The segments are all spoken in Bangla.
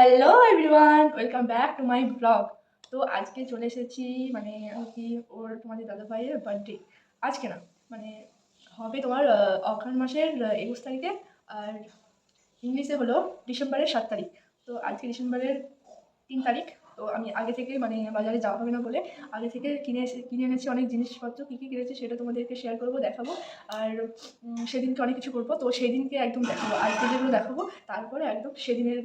Hello everyone welcome back to my blog তো আজকে চলে এসেছি মানে আর কি ওর, তোমাদের দাদা ভাইয়ের বার্থডে আজকে না মানে হবে তোমার অঘ্রাণ মাসের একুশ তারিখে, আর ইংলিশে হলো ডিসেম্বরের সাত তারিখ। তো আজকে ডিসেম্বরের তিন তারিখ। তো আমি আগে থেকে মানে বাজারে যাওয়া হবে না বলে আগে থেকে কিনে এসে কিনে এনেছি অনেক জিনিসপত্র। কী কী কিনেছি সেটা তোমাদেরকে শেয়ার করব, দেখাবো। আর সেদিনকে অনেক কিছু করব। তো সেই দিনকে একদম দেখাবো। আজকে যেগুলো দেখাবো, তারপরে একদম সেদিনের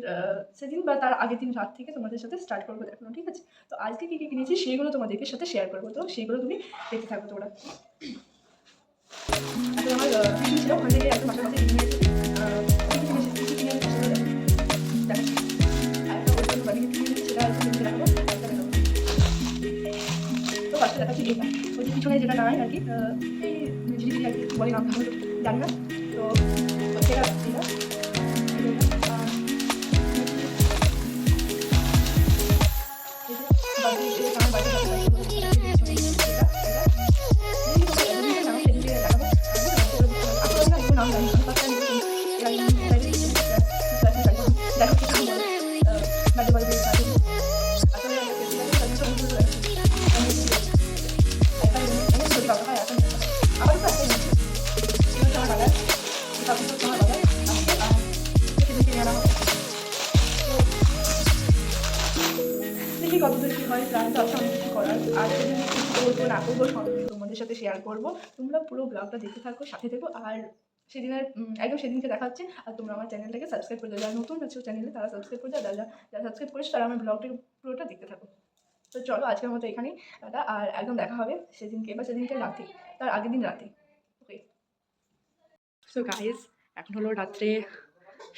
সেদিন বা তার আগের দিন রাত থেকে তোমাদের সাথে স্টার্ট করব দেখানো, ঠিক আছে? তো আজকে কী কী কিনেছি সেইগুলো তোমাদেরকে সাথে শেয়ার করব। তো সেইগুলো তুমি দেখতে থাকো তোমরা। আমার ছিল, ওখান থেকে একদম মাসে মাসে ফার্স্টে দেখাচ্ছি এটা ওই পিছনে যেটা নাই আর কি এই ঝিরিঝিরি জানি না। তো সেটা কতদূর কী হয় প্ল্যান তো আছে কিছু করার। আর সেদিন কী করব, না করব সব তোমাদের সাথে শেয়ার করব। তোমরা পুরো ব্লগটা দেখতে থাকো, সাথে থেকো। আর সেদিনের একদম সেদিনকে দেখা হচ্ছে আর তোমরা আমার চ্যানেলটাকে সাবস্ক্রাইব করে দাও যারা নতুন আছো চ্যানেলে তারা সাবস্ক্রাইব করে দাও যারা যারা সাবস্ক্রাইব করেছ, তারা আমার ব্লগটি পুরোটা দেখতে থাকো। তো চলো, আজকের মতো এখানেই। টাটা। আর একদম দেখা হবে সেদিনকে, বা সেদিনকে রাতে, তার আগের দিন রাতে। ওকে সো গাইজ এখন হলো রাত্রে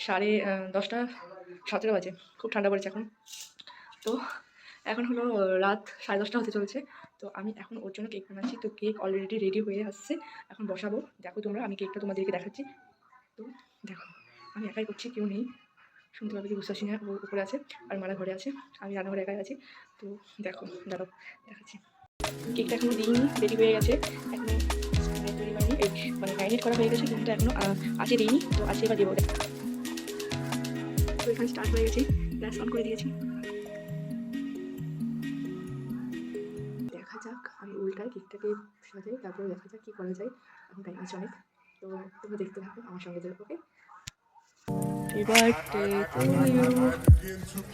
সাড়ে দশটা, সতেরো বাজে। খুব ঠান্ডা পড়েছে এখন। তো এখন হলো রাত সাড়ে দশটা হতে চলেছে। তো আমি এখন ওর জন্য কেক বানাচ্ছি। তো কেক অলরেডি রেডি হয়ে আসছে। এখন বসাবো। দেখো তোমরা, আমি কেকটা তোমাদেরকে দেখাচ্ছি। তো দেখো, আমি একাই করছি, কেউ নেই। শুনতে পাবে কি বুঝতে পারছি না উপরে আছে আর মারা ঘরে আছে। আমি রান্নাঘরে একাই আছি। তো দেখো, দাঁড়াও, দেখাচ্ছি। কেকটা এখনও দিইনি রেডি হয়ে গেছে। এখনও মানে ম্যারিনেট করা হয়ে গেছে কিন্তু এখনও আছে দিইনি। তো আছে এবার দেবো তো এখানে স্টার্ট হয়ে গেছে। গ্যাস অন করে দিয়েছি। কেকটাকে সাজাই তারপরে দেখা যাক কী করা যায় এখন টাইম আছে অনেক তো তোমরা দেখতে থাকো আমার সঙ্গে যাবে ওকে Happy birthday to you.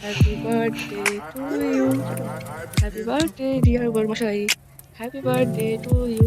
Happy birthday to you. Happy birthday dear বর্মশাই Happy birthday to you.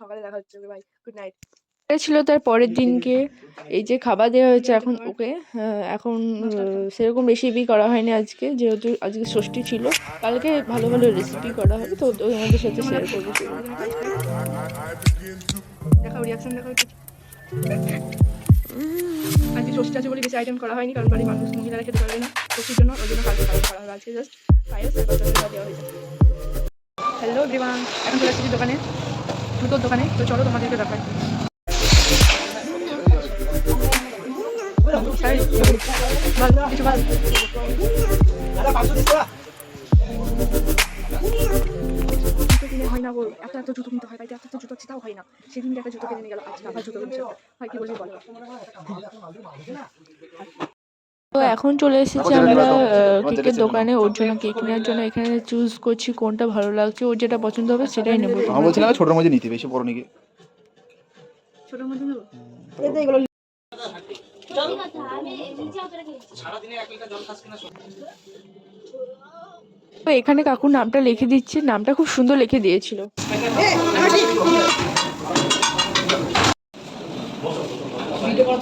সকালে দেখা হচ্ছে ওকে বাই গুড নাইট ছিল তার পরের দিনকে। এই যে খাবার দেওয়া হয়েছে এখন ওকে এখন সেরকম রেসিপি করা হয়নি আজকে যেহেতু আজকে ষষ্ঠী ছিল। কালকে ভালো ভালো রেসিপি করা হবে তো আমাদের সাথে শেয়ার করব। দেখাও রিয়াকশন দেখাও আজকে ষষ্ঠী আছে বলে বেশি আইটেম করা হয়নি কারণ বাড়ির মানুষ মহিলারা খেতে পারবে না ষষ্ঠীর জন্য ওই জন্য কালকে পালন করা হবে। আজকে জাস্ট পায়েস দেওয়া হয়েছে। হ্যালো এভরিওয়ান এখন চলে এসেছি দোকানে। জুতোর দোকানে, তো চলো তোমাদেরকে দেখাই বল। না জুতো কিনতে হয় জুতো হয় না সেদিন একটা জুতো কিনে গেল, আজকে আবার জুতো কিনছে হয় কি বলবি বলো তো এখন চলে এসেছি আমরা কেকের দোকানে ওর জন্য কেক কেনার জন্য এখানে চুজ করছি কোনটা ভালো লাগছে ওর যেটা পছন্দ হবে সেটাই নেব। আমার বলছিলাম ছোটোর মধ্যে নিতে বেশি বড় নিকে ছোটোর মধ্যে নেব? তো এখানে কাকুর নামটা লিখে দিচ্ছে নামটা খুব সুন্দর লিখে দিয়েছিল। তো এখন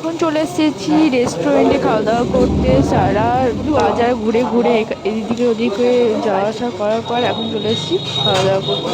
এখন চলে এসেছি রেস্টুরেন্টে খাওয়া দাওয়া করতে। সারা বাজার ঘুরে ঘুরে এদিকে ওদিকে যাওয়া আসা করার পর এখন চলে এসেছি খাওয়া দাওয়া করতে।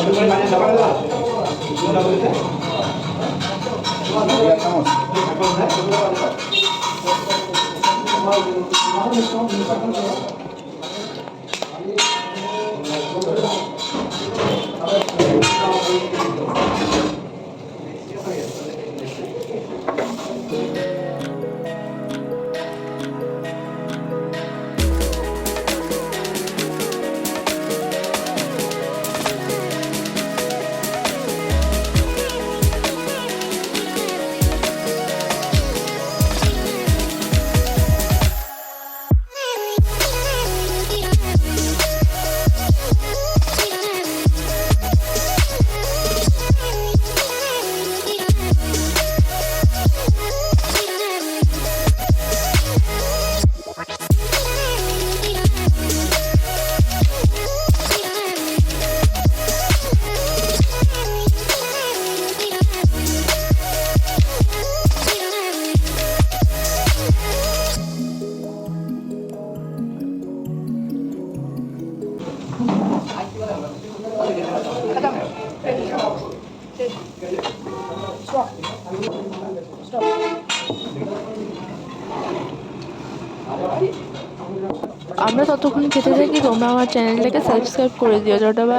আমরা ততক্ষণ খেতে থাকি তোমরা আমার চ্যানেলটাকে সাবস্ক্রাইব করে দিও যটা বা